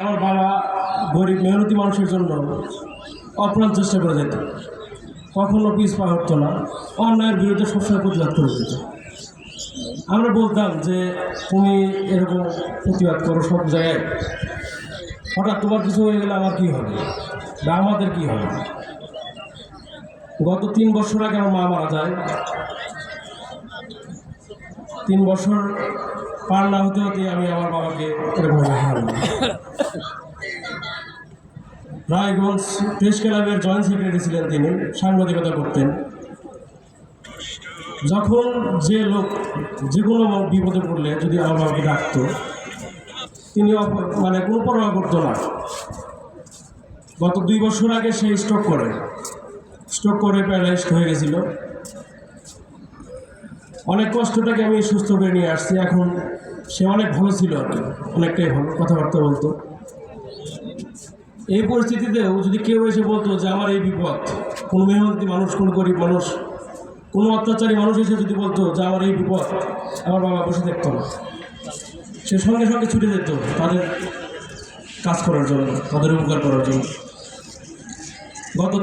আমার বাবা গরিব, মেহনতি মানুষের জন্য অপ্রাণ চেষ্টা করে যেত। কখনো পিস পা হতো না। অন্যায়ের বিরুদ্ধে সবসময় প্রতিবাদ করে যেত। আমরা বলতাম যে, তুমি এরকম প্রতিবাদ করো সব জায়গায়। হঠাৎ তোমার কিছু হয়ে গেলে আমার কী হবে? বা আমাদের কী হবে? গত তিন বছর আগে আমার মা মারা যায়। তিন বছর পার না হতে হতে আমি আমার বাবাকে এরকম রায়গঞ্জ প্রেস ক্লাবের জয়েন্ট সেক্রেটারি ছিলেন তিনি, সাংবাদিকতা করতেন। যখন যে লোক যে কোনো বিপদে পড়লে যদি আমার বাবাকে ডাকতো, তিনি মানে কোনো পরোয়া করতো না। গত দুই বছর আগে সে স্ট্রোক করে। স্ট্রোক করে প্যারালাইজড হয়ে গেছিল। অনেক কষ্টটাকে আমি সুস্থ করে নিয়ে আসছি। এখন সে অনেক ভালো ছিল আর কি, অনেকটাই ভালো, কথাবার্তা বলতো। এই পরিস্থিতিতেও যদি কেউ এসে বলতো যে আমার এই বিপদ, কোনো মেহনতি মানুষ, কোনো গরিব মানুষ, কোনো অত্যাচারী মানুষ এসে যদি বলতো যে আমার এই বিপদ, আমার বাবা বসে দেখতো না। সে সঙ্গে সঙ্গে ছুটে যেত তাদের কাজ করার জন্য, তাদের উপকার করার জন্য। গত